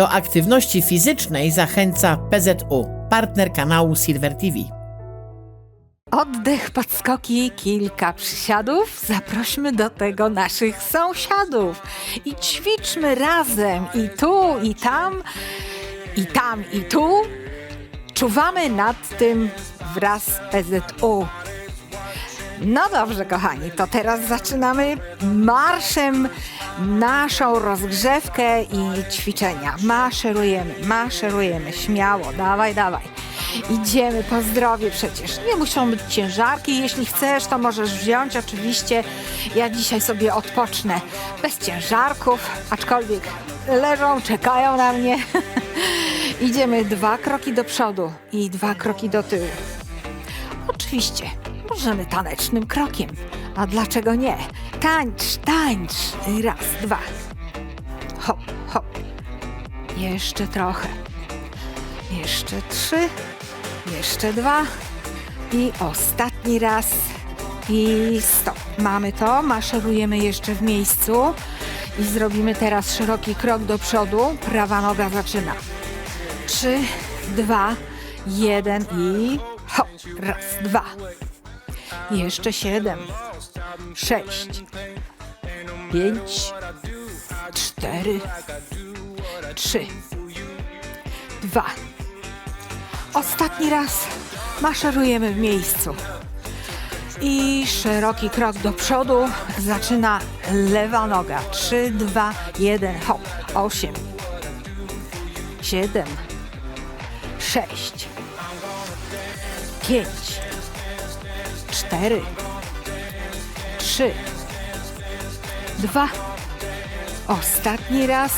Do aktywności fizycznej zachęca PZU, partner kanału Silver TV. Oddech, podskoki, kilka przysiadów. Zaprośmy do tego naszych sąsiadów i ćwiczmy razem i tu, i tam, i tam, i tu. Czuwamy nad tym wraz z PZU. No dobrze, kochani, to teraz zaczynamy marszem naszą rozgrzewkę i ćwiczenia. Maszerujemy, maszerujemy, śmiało, dawaj, dawaj. Idziemy po zdrowie przecież. Nie muszą być ciężarki. Jeśli chcesz, to możesz wziąć oczywiście. Ja dzisiaj sobie odpocznę bez ciężarków, aczkolwiek leżą, czekają na mnie. Idziemy dwa kroki do przodu i dwa kroki do tyłu. Oczywiście, możemy tanecznym krokiem. A dlaczego nie? Tańcz, tańcz. Raz, dwa. Hop, hop. Jeszcze trochę. Jeszcze trzy. Jeszcze dwa. I ostatni raz. I stop. Mamy to. Maszerujemy jeszcze w miejscu. I zrobimy teraz szeroki krok do przodu. Prawa noga zaczyna. Trzy, dwa, jeden i hop. Raz, dwa. Jeszcze siedem, sześć, pięć, cztery, trzy, dwa. Ostatni raz maszerujemy w miejscu. I szeroki krok do przodu zaczyna lewa noga. Trzy, dwa, jeden, hop. Osiem, siedem, sześć, pięć, cztery, trzy, dwa. Ostatni raz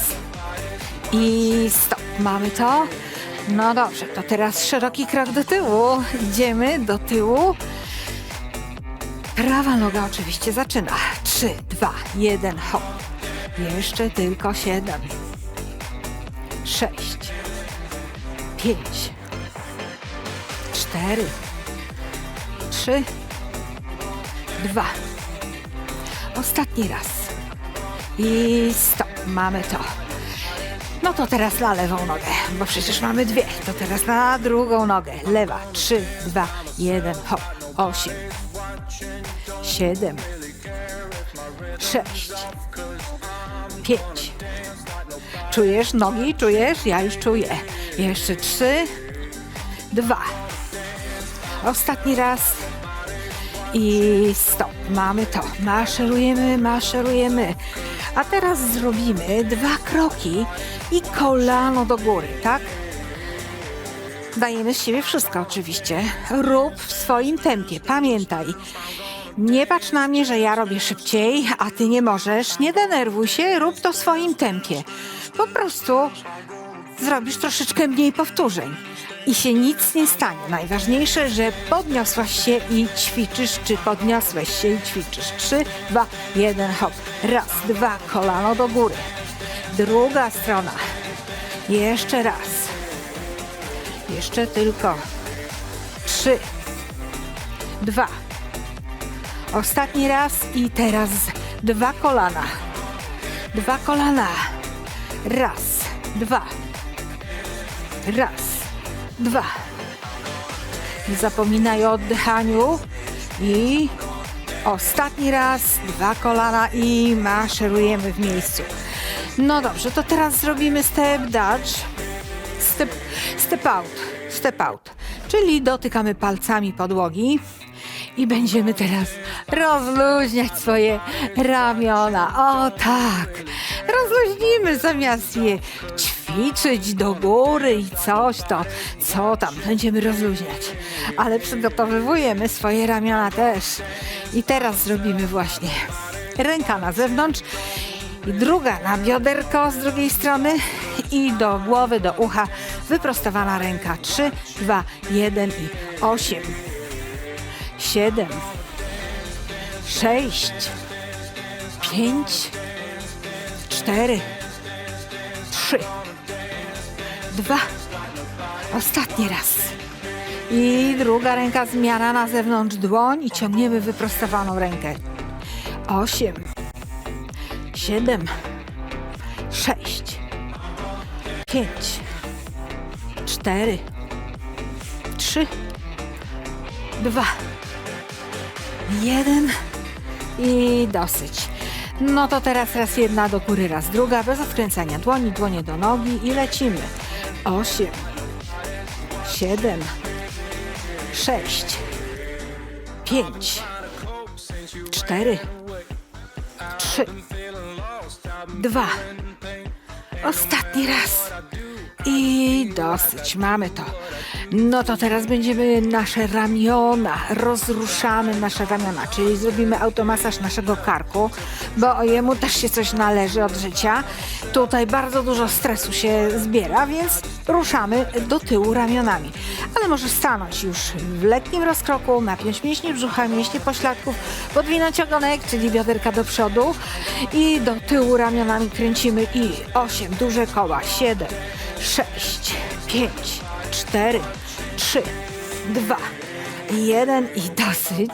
i stop. Mamy to. No dobrze, to teraz szeroki krok do tyłu. Idziemy do tyłu. Prawa noga oczywiście zaczyna. Trzy, dwa, jeden, hop. Jeszcze tylko siedem, sześć, pięć, cztery, trzy, dwa. Ostatni raz. I stop. Mamy to. No to teraz na lewą nogę, bo przecież mamy dwie. To teraz na drugą nogę. Lewa. Trzy, dwa, jeden, hop. Osiem. Siedem. Sześć. Pięć. Czujesz nogi? Czujesz? Ja już czuję. Jeszcze trzy. Dwa. Ostatni raz. I stop. Mamy to. Maszerujemy, maszerujemy. A teraz zrobimy dwa kroki i kolano do góry, tak? Dajemy z siebie wszystko oczywiście. Rób w swoim tempie. Pamiętaj. Nie patrz na mnie, że ja robię szybciej, a ty nie możesz. Nie denerwuj się, rób to w swoim tempie. Po prostu zrobisz troszeczkę mniej powtórzeń i się nic nie stanie. Najważniejsze, że podniosłaś się i ćwiczysz, czy podniosłeś się i ćwiczysz. Trzy, dwa, jeden, hop. Raz, dwa, kolano do góry. Druga strona. Jeszcze raz. Jeszcze tylko. Trzy, dwa. Ostatni raz i teraz dwa kolana. Dwa kolana. Raz, dwa. Raz, dwa. Nie zapominaj o oddychaniu. I ostatni raz, dwa kolana i maszerujemy w miejscu. No dobrze, to teraz zrobimy step dodge. Step, step out, step out. Czyli dotykamy palcami podłogi i będziemy teraz rozluźniać swoje ramiona. O tak, rozluźnimy zamiast je ćwiczyć do góry i coś to, co tam będziemy rozluźniać. Ale przygotowujemy swoje ramiona też. I teraz zrobimy właśnie ręka na zewnątrz i druga na bioderko z drugiej strony i do głowy, do ucha wyprostowana ręka. 3, 2, 1 i 8, 7, 6, 5, 4, 3, 2. Ostatni raz. I druga ręka zmiana na zewnątrz dłoń i ciągniemy wyprostowaną rękę. 8, 7, 6, pięć, cztery, trzy, dwa, jeden i dosyć. No to teraz raz jedna do góry, raz druga, bez odkręcania dłoni, dłonie do nogi i lecimy. Osiem, siedem, sześć, pięć, cztery, trzy, dwa. Ostatni raz. I dosyć, mamy to. No to teraz będziemy nasze ramiona, rozruszamy nasze ramiona, czyli zrobimy automasaż naszego karku, bo jemu też się coś należy od życia. Tutaj bardzo dużo stresu się zbiera, więc ruszamy do tyłu ramionami. Ale możesz stanąć już w lekkim rozkroku, napiąć mięśnie brzucha, mięśnie pośladków, podwinąć ogonek, czyli bioderka do przodu i do tyłu ramionami kręcimy i 8 duże koła, 7, 6, 5, 4, 3, 2, 1 i dosyć,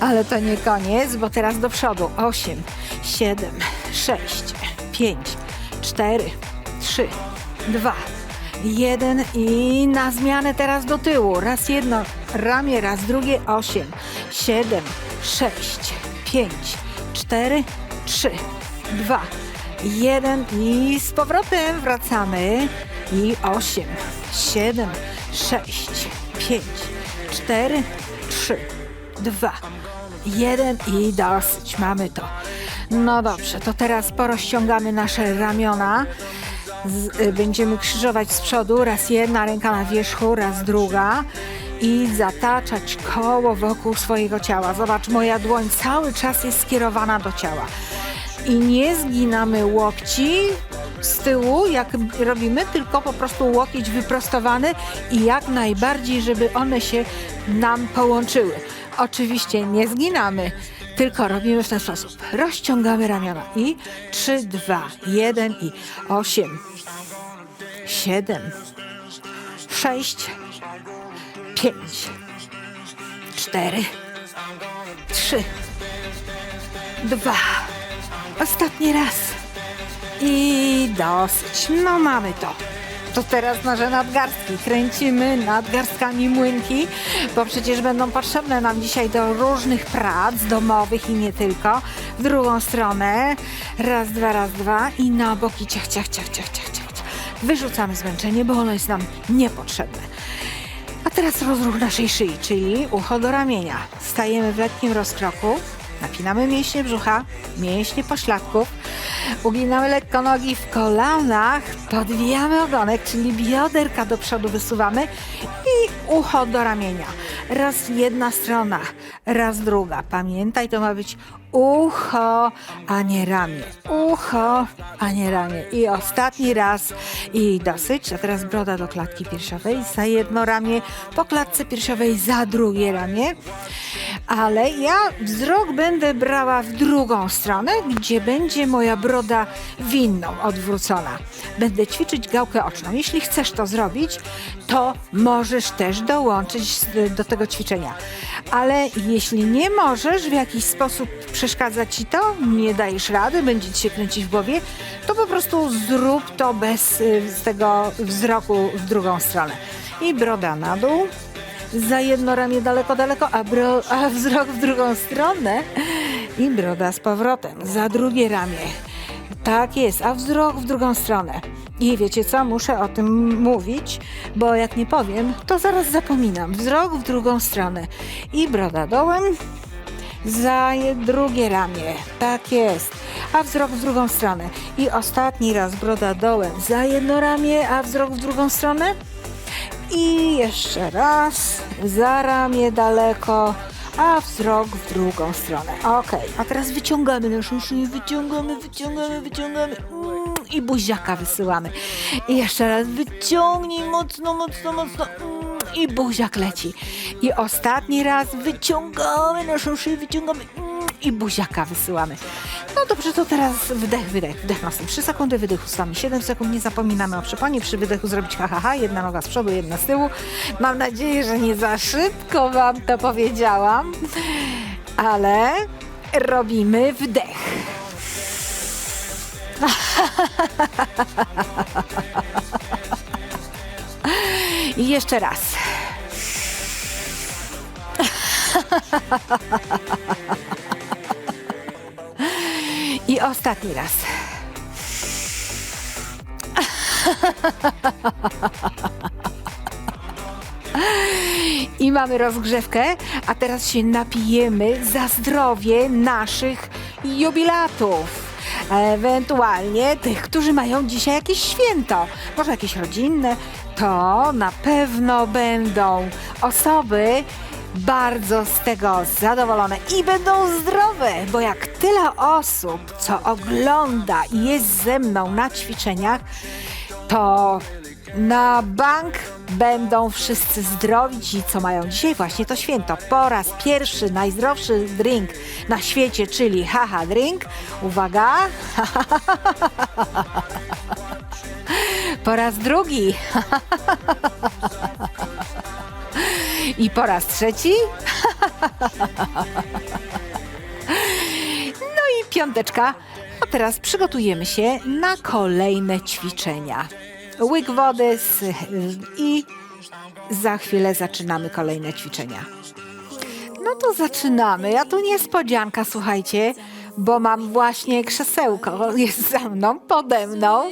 ale to nie koniec, bo teraz do przodu. 8, 7, 6, 5, 4, 3, 2, 1 i na zmianę teraz do tyłu. Raz jedno ramię, raz drugie. 8, 7, 6, 5, 4, 3, 2, 1 i z powrotem wracamy. I 8, 7, 6, 5, 4, 3, 2, 1 i dosyć. Mamy to. No dobrze, to teraz porozciągamy nasze ramiona. Z, y, będziemy krzyżować z przodu, raz jedna ręka na wierzchu, raz druga i zataczać koło wokół swojego ciała. Zobacz, moja dłoń cały czas jest skierowana do ciała. I nie zginamy łokci z tyłu, jak robimy, tylko po prostu łokieć wyprostowany i jak najbardziej, żeby one się nam połączyły. Oczywiście nie zginamy, tylko robimy w ten sposób. Rozciągamy ramiona i 3, 2, 1 i 8, 7, 6, 5, 4, 3, 2, ostatni raz i dosyć. No mamy to. To teraz nasze nadgarstki. Kręcimy nadgarstkami młynki, bo przecież będą potrzebne nam dzisiaj do różnych prac domowych i nie tylko. W drugą stronę. Raz, dwa, raz, dwa i na boki ciach, ciach, ciach, ciach, ciach, ciach. Wyrzucamy zmęczenie, bo ono jest nam niepotrzebne. A teraz rozruch naszej szyi, czyli ucho do ramienia. Stajemy w lekkim rozkroku, napinamy mięśnie brzucha, mięśnie pośladków, uginamy lekko nogi w kolanach, podwijamy ogonek, czyli bioderka do przodu wysuwamy i ucho do ramienia. Raz jedna strona, raz druga. Pamiętaj, to ma być ucho, a nie ramię. Ucho, a nie ramię. I ostatni raz i dosyć. A teraz broda do klatki piersiowej za jedno ramię, po klatce piersiowej za drugie ramię. Ale ja wzrok będę brała w drugą stronę, gdzie będzie moja broda w inną, odwrócona. Będę ćwiczyć gałkę oczną. Jeśli chcesz to zrobić, to możesz też dołączyć do tego ćwiczenia. Ale jeśli nie możesz w jakiś sposób przeszkadza ci to, nie dajesz rady, będzie ci się kręcić w głowie, to po prostu zrób to bez y, z tego wzroku w drugą stronę. I broda na dół, za jedno ramię daleko, daleko, a, bro, a wzrok w drugą stronę. I broda z powrotem, za drugie ramię. Tak jest, a wzrok w drugą stronę. I wiecie co, muszę o tym mówić, bo jak nie powiem, to zaraz zapominam. Wzrok w drugą stronę. I broda dołem, za drugie ramię. Tak jest. A wzrok w drugą stronę. I ostatni raz broda dołem za jedno ramię, a wzrok w drugą stronę. I jeszcze raz za ramię daleko, a wzrok w drugą stronę. Ok, a teraz wyciągamy naszą szyję, wyciągamy, wyciągamy, wyciągamy mm, i buziaka wysyłamy. I jeszcze raz wyciągnij mocno, mocno, mocno mm, i buziak leci. I ostatni raz wyciągamy naszą szyję, wyciągamy mm, i buziaka wysyłamy. No dobrze, to teraz wdech, wydech, wdech nosem. 3 sekundy wydechu sami 7 sekund. Nie zapominamy o przepanie. Przy wydechu zrobić ha, ha, ha. Jedna noga z przodu, jedna z tyłu. Mam nadzieję, że nie za szybko wam to powiedziałam, ale robimy wdech. I jeszcze raz. I ostatni raz. I mamy rozgrzewkę, a teraz się napijemy za zdrowie naszych jubilatów. Ewentualnie tych, którzy mają dzisiaj jakieś święto, może jakieś rodzinne, to na pewno będą osoby bardzo z tego zadowolone i będą zdrowe, bo jak tyle osób, co ogląda i jest ze mną na ćwiczeniach, to na bank będą wszyscy zdrowi, ci co mają dzisiaj właśnie to święto. Po raz pierwszy najzdrowszy drink na świecie, czyli haha drink. Uwaga! Po raz drugi. I po raz trzeci. No i piąteczka. A teraz przygotujemy się na kolejne ćwiczenia. Łyk wody i za chwilę zaczynamy kolejne ćwiczenia. No to zaczynamy. Ja tu niespodzianka, słuchajcie, bo mam właśnie krzesełko, jest za mną, pode mną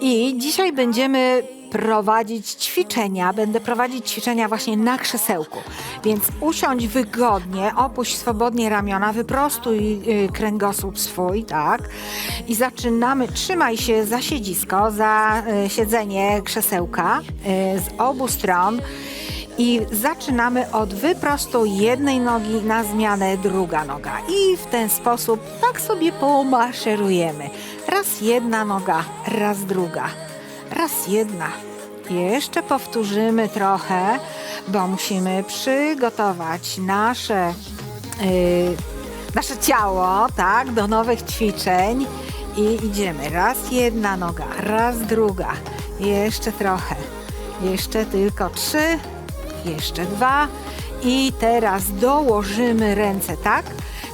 i dzisiaj będziemy prowadzić ćwiczenia. Będę prowadzić ćwiczenia właśnie na krzesełku. Więc usiądź wygodnie, opuść swobodnie ramiona, wyprostuj y, kręgosłup swój, tak? I zaczynamy. Trzymaj się za siedzisko, za y, siedzenie krzesełka y, z obu stron. I zaczynamy od wyprostu jednej nogi na zmianę druga noga. I w ten sposób tak sobie pomaszerujemy. Raz jedna noga, raz druga. Raz jedna. Jeszcze powtórzymy trochę, bo musimy przygotować nasze, yy, nasze ciało, tak, do nowych ćwiczeń. I idziemy. Raz jedna noga, raz druga. Jeszcze trochę. Jeszcze tylko trzy, jeszcze dwa i teraz dołożymy ręce, tak?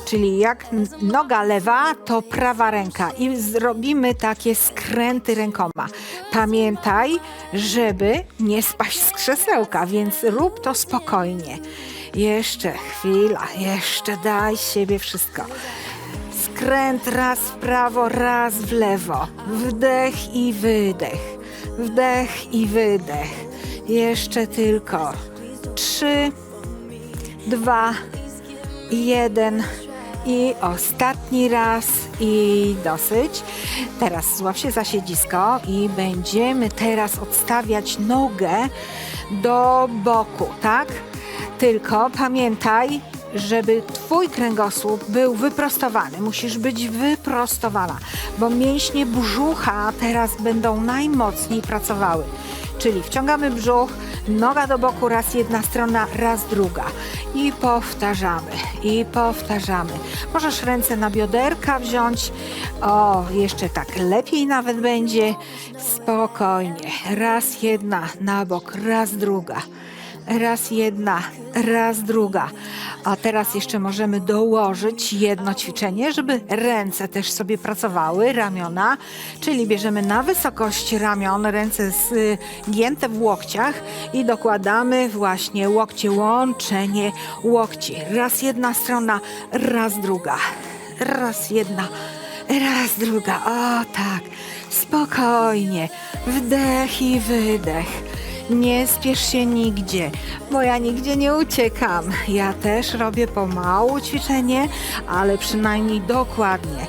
Czyli jak noga lewa, to prawa ręka i zrobimy takie skręty rękoma. Pamiętaj, żeby nie spaść z krzesełka, więc rób to spokojnie. Jeszcze chwila, jeszcze daj siebie wszystko. Skręt raz w prawo, raz w lewo. Wdech i wydech. Wdech i wydech. Jeszcze tylko trzy, dwa, jeden i ostatni raz i dosyć. Teraz złap się za siedzisko i będziemy teraz odstawiać nogę do boku, tak? Tylko pamiętaj, żeby twój kręgosłup był wyprostowany. Musisz być wyprostowana, bo mięśnie brzucha teraz będą najmocniej pracowały. Czyli wciągamy brzuch, noga do boku, raz jedna strona, raz druga. I powtarzamy, i powtarzamy. Możesz ręce na bioderka wziąć. O, jeszcze tak lepiej nawet będzie. Spokojnie. Raz jedna na bok, raz druga. Raz jedna, raz druga. A teraz jeszcze możemy dołożyć jedno ćwiczenie, żeby ręce też sobie pracowały, ramiona. Czyli bierzemy na wysokość ramion, ręce zgięte w łokciach i dokładamy właśnie łokcie, łączenie łokci. Raz jedna strona, raz druga. Raz jedna, raz druga. O tak, spokojnie. Wdech i wydech. Nie spiesz się nigdzie, bo ja nigdzie nie uciekam. Ja też robię pomału ćwiczenie, ale przynajmniej dokładnie.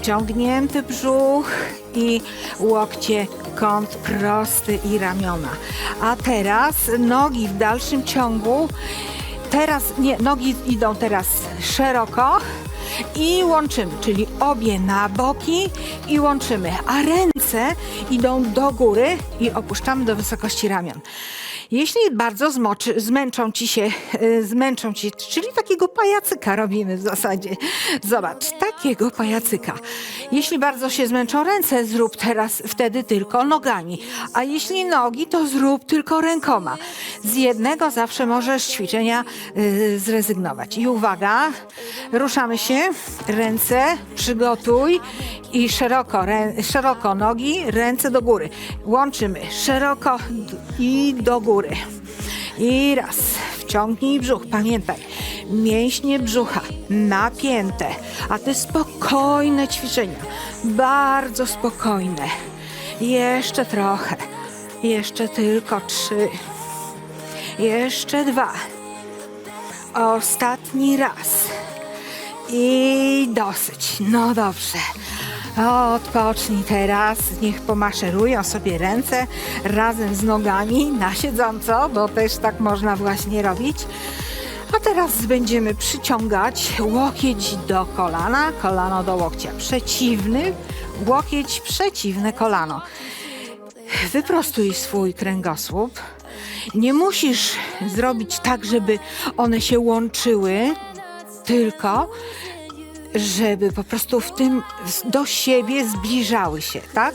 Wciągnięty brzuch i łokcie, kąt prosty i ramiona. A teraz nogi w dalszym ciągu. Teraz nie, nogi idą teraz szeroko i łączymy, czyli obie na boki i łączymy, a ręce idą do góry i opuszczamy do wysokości ramion. Jeśli bardzo zmoczy, zmęczą ci się, y, zmęczą ci, czyli takiego pajacyka robimy w zasadzie. Zobacz, tak takiego pajacyka. Jeśli bardzo się zmęczą ręce, zrób teraz wtedy tylko nogami. A jeśli nogi, to zrób tylko rękoma. Z jednego zawsze możesz ćwiczenia y, zrezygnować. I uwaga, ruszamy się. Ręce przygotuj i szeroko, rę, szeroko nogi, ręce do góry. Łączymy szeroko i do góry. I raz. Wciągnij brzuch. Pamiętaj, mięśnie brzucha napięte, a te spokojne ćwiczenia. Bardzo spokojne. Jeszcze trochę. Jeszcze tylko trzy. Jeszcze dwa. Ostatni raz. I dosyć. No dobrze. Odpocznij teraz. Niech pomaszerują sobie ręce razem z nogami na siedząco, bo też tak można właśnie robić. A teraz będziemy przyciągać łokieć do kolana, kolano do łokcia. Przeciwny, łokieć przeciwne kolano. Wyprostuj swój kręgosłup. Nie musisz zrobić tak, żeby one się łączyły, tylko żeby po prostu w tym do siebie zbliżały się, tak?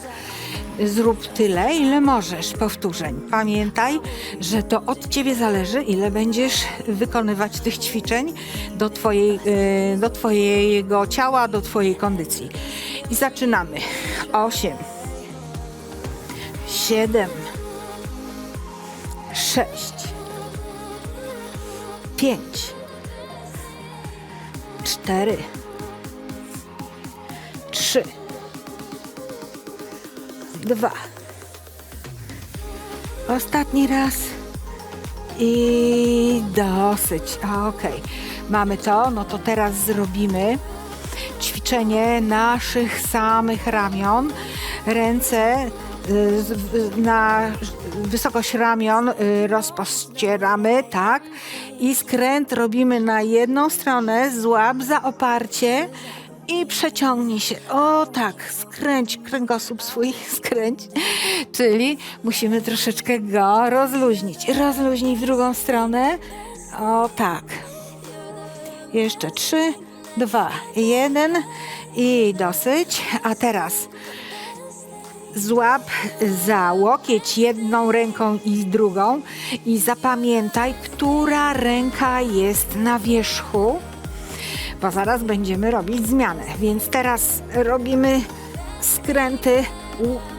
Zrób tyle, ile możesz powtórzeń. Pamiętaj, że to od ciebie zależy, ile będziesz wykonywać tych ćwiczeń do, twojej, e, do twojego ciała, do twojej kondycji. I zaczynamy. 8, 7, 6, 5, 4, dwa. Ostatni raz. I dosyć. Okej. Mamy to. No to teraz zrobimy ćwiczenie naszych samych ramion. Ręce y, na wysokość ramion y, rozpościeramy, tak? I skręt robimy na jedną stronę, złap za oparcie i przeciągnij się. O tak, skręć kręgosłup swój, skręć. Czyli musimy troszeczkę go rozluźnić. Rozluźnij w drugą stronę. O tak. Jeszcze trzy, dwa, jeden i dosyć. A teraz złap za łokieć jedną ręką i drugą i zapamiętaj, która ręka jest na wierzchu, bo zaraz będziemy robić zmianę. Więc teraz robimy skręty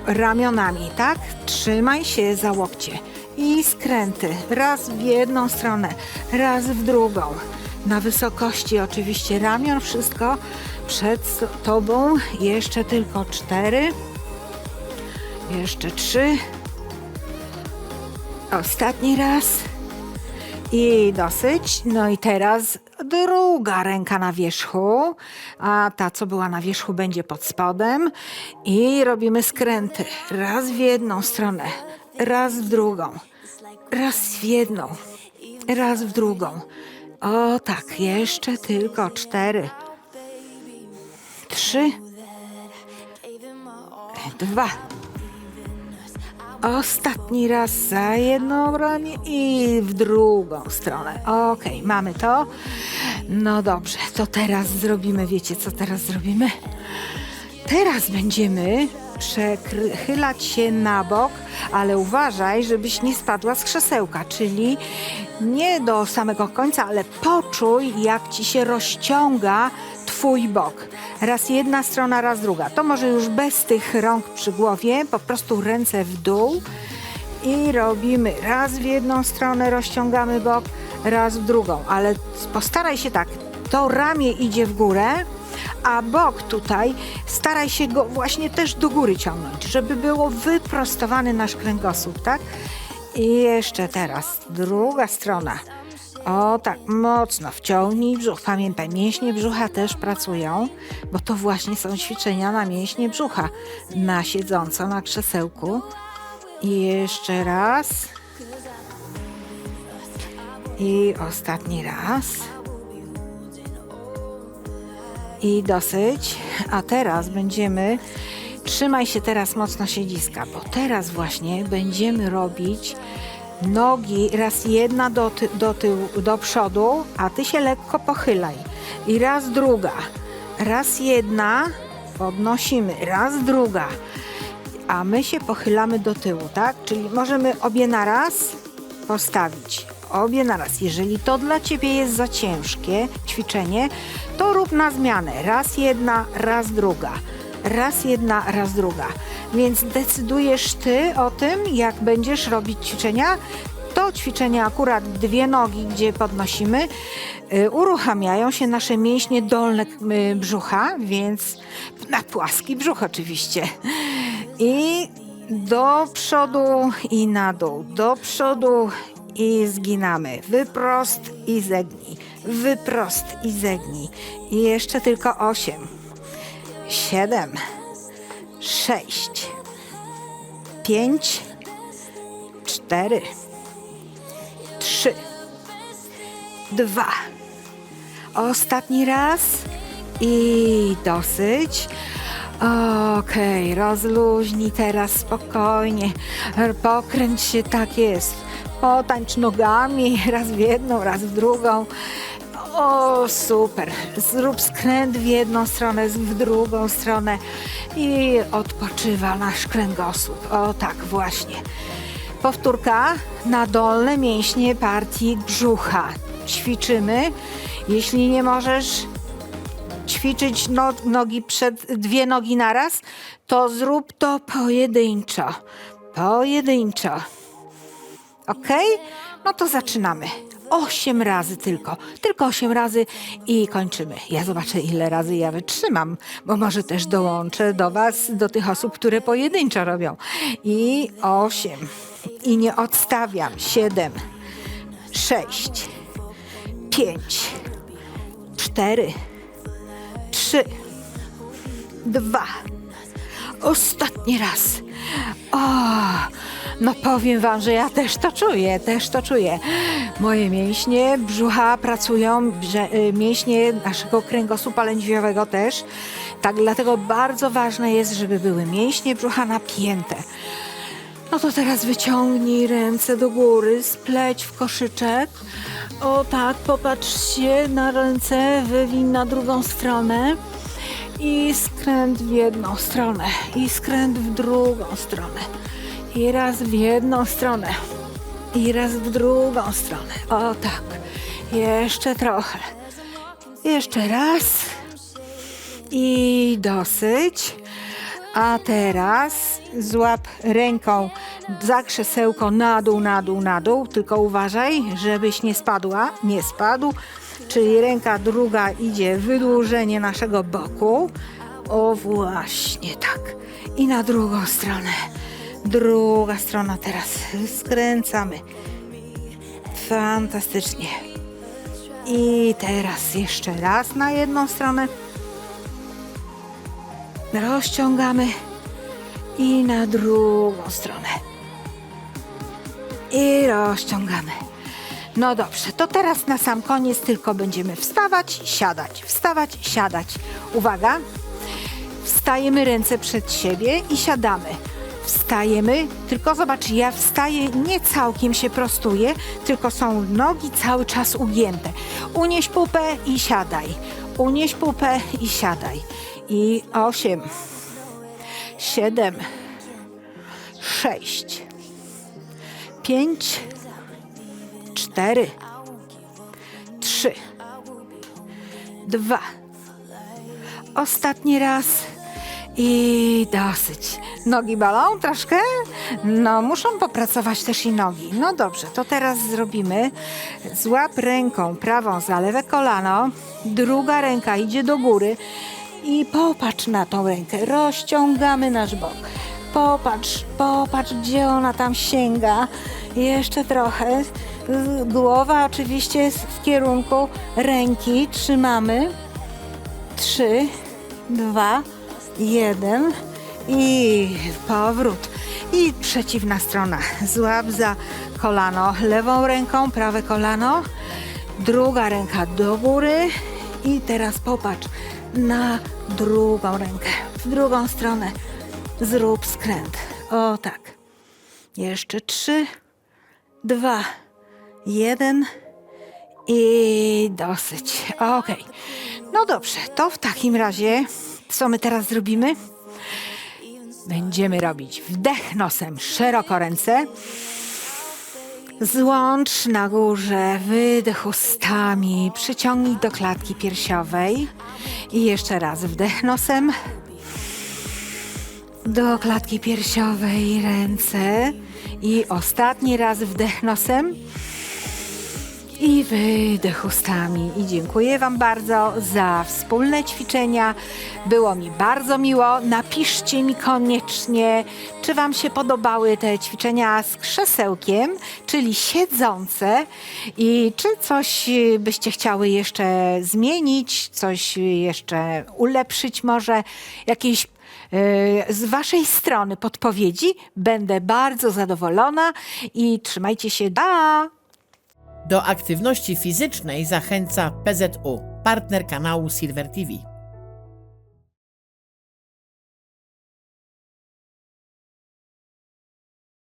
ramionami, tak? Trzymaj się za łokcie i skręty. Raz w jedną stronę, raz w drugą. Na wysokości oczywiście ramion, wszystko przed tobą. Jeszcze tylko cztery. Jeszcze trzy. Ostatni raz. I dosyć. No i teraz druga ręka na wierzchu, a ta, co była na wierzchu, będzie pod spodem. I robimy skręty. Raz w jedną stronę, raz w drugą, raz w jedną, raz w drugą. O tak, jeszcze tylko cztery. Trzy. Dwa. Ostatni raz za jedną ramię i w drugą stronę. Okej, mamy to. No dobrze, to teraz zrobimy, wiecie co teraz zrobimy? Teraz będziemy przechylać się na bok, ale uważaj, żebyś nie spadła z krzesełka, czyli nie do samego końca, ale poczuj, jak ci się rozciąga twój bok. Raz jedna strona, raz druga. To może już bez tych rąk przy głowie, po prostu ręce w dół i robimy raz w jedną stronę, rozciągamy bok, raz w drugą, ale postaraj się tak, to ramię idzie w górę, a bok tutaj staraj się go właśnie też do góry ciągnąć, żeby było wyprostowany nasz kręgosłup, tak? I jeszcze teraz druga strona. O tak, mocno wciągnij brzuch. Pamiętaj, mięśnie brzucha też pracują, bo to właśnie są ćwiczenia na mięśnie brzucha. Na siedząco na krzesełku. I jeszcze raz. I ostatni raz. I dosyć. A teraz będziemy. Trzymaj się teraz mocno siedziska, bo teraz właśnie będziemy robić nogi raz jedna do, ty, do tyłu, do przodu, a ty się lekko pochylaj. I raz druga. Raz jedna, podnosimy, raz druga, a my się pochylamy do tyłu, tak? Czyli możemy obie naraz postawić. Obie naraz. Jeżeli to dla ciebie jest za ciężkie ćwiczenie, to rób na zmianę. Raz jedna, raz druga. Raz jedna, raz druga. Więc decydujesz ty o tym, jak będziesz robić ćwiczenia. To ćwiczenie akurat dwie nogi, gdzie podnosimy, y, uruchamiają się nasze mięśnie dolne y, brzucha, więc na płaski brzuch oczywiście. I do przodu i na dół, do przodu i zginamy. Wyprost i zegnij. Wyprost i zegnij. I jeszcze tylko osiem. Siedem. Sześć. Pięć. Cztery. Trzy. Dwa. Ostatni raz. I dosyć. Okej, rozluźnij teraz spokojnie. Pokręć się, tak jest. Potańcz nogami, raz w jedną, raz w drugą. O, super. Zrób skręt w jedną stronę, w drugą stronę i odpoczywa nasz kręgosłup. O, tak, właśnie. Powtórka na dolne mięśnie partii brzucha. Ćwiczymy. Jeśli nie możesz ćwiczyć no, nogi przed dwie nogi naraz, to zrób to pojedynczo. Pojedynczo. Ok? No to zaczynamy. Osiem razy tylko. Tylko osiem razy i kończymy. Ja zobaczę, ile razy ja wytrzymam, bo może też dołączę do Was, do tych osób, które pojedynczo robią. I osiem. I nie odstawiam. Siedem. Sześć. Pięć. Cztery. Trzy. Dwa. Ostatni raz. O, no powiem wam, że ja też to czuję, też to czuję. Moje mięśnie brzucha pracują, brze, y, mięśnie naszego kręgosłupa lędźwiowego też. Tak, dlatego bardzo ważne jest, żeby były mięśnie brzucha napięte. No to teraz wyciągnij ręce do góry, spleć w koszyczek. O tak, popatrz się na ręce, wywiń na drugą stronę. I skręt w jedną stronę, i skręt w drugą stronę. I raz w jedną stronę, i raz w drugą stronę. O tak, jeszcze trochę. Jeszcze raz. I dosyć. A teraz złap ręką za krzesełko na dół, na dół, na dół. Tylko uważaj, żebyś nie spadła, nie spadł. Czyli ręka druga idzie wydłużenie naszego boku. O właśnie tak. I na drugą stronę. Druga strona teraz. Skręcamy. Fantastycznie. I teraz jeszcze raz na jedną stronę. Rozciągamy i na drugą stronę. I rozciągamy. No dobrze, to teraz na sam koniec tylko będziemy wstawać, siadać, wstawać, siadać. Uwaga, wstajemy ręce przed siebie i siadamy. Wstajemy, tylko zobacz, ja wstaję, nie całkiem się prostuję, tylko są nogi cały czas ugięte. Unieś pupę i siadaj. Unieś pupę i siadaj. I osiem, siedem, sześć, pięć, cztery, trzy, dwa. Ostatni raz i dosyć. Nogi balą troszkę? No, muszą popracować też i nogi. No dobrze, to teraz zrobimy. Złap ręką prawą za lewe kolano, druga ręka idzie do góry i popatrz na tą rękę. Rozciągamy nasz bok. Popatrz, popatrz, gdzie ona tam sięga. Jeszcze trochę. Głowa oczywiście jest w kierunku ręki. Trzymamy. Trzy, dwa, jeden i powrót. I przeciwna strona. Złap za kolano lewą ręką, prawe kolano. Druga ręka do góry. I teraz popatrz na drugą rękę. W drugą stronę. Zrób skręt. O tak. Jeszcze trzy, dwa, jeden i dosyć. Okej. No dobrze, to w takim razie co my teraz zrobimy? Będziemy robić wdech nosem, szeroko ręce. Złącz na górze, wydech ustami, przyciągnij do klatki piersiowej. I jeszcze raz wdech nosem. Do klatki piersiowej ręce. I ostatni raz wdech nosem. I wydech ustami. I dziękuję Wam bardzo za wspólne ćwiczenia. Było mi bardzo miło. Napiszcie mi koniecznie, czy Wam się podobały te ćwiczenia z krzesełkiem, czyli siedzące, i czy coś y, byście chciały jeszcze zmienić, coś jeszcze ulepszyć, może jakieś y, z Waszej strony podpowiedzi. Będę bardzo zadowolona i trzymajcie się. Da! Do aktywności fizycznej zachęca PZU, partner kanału Silver TV.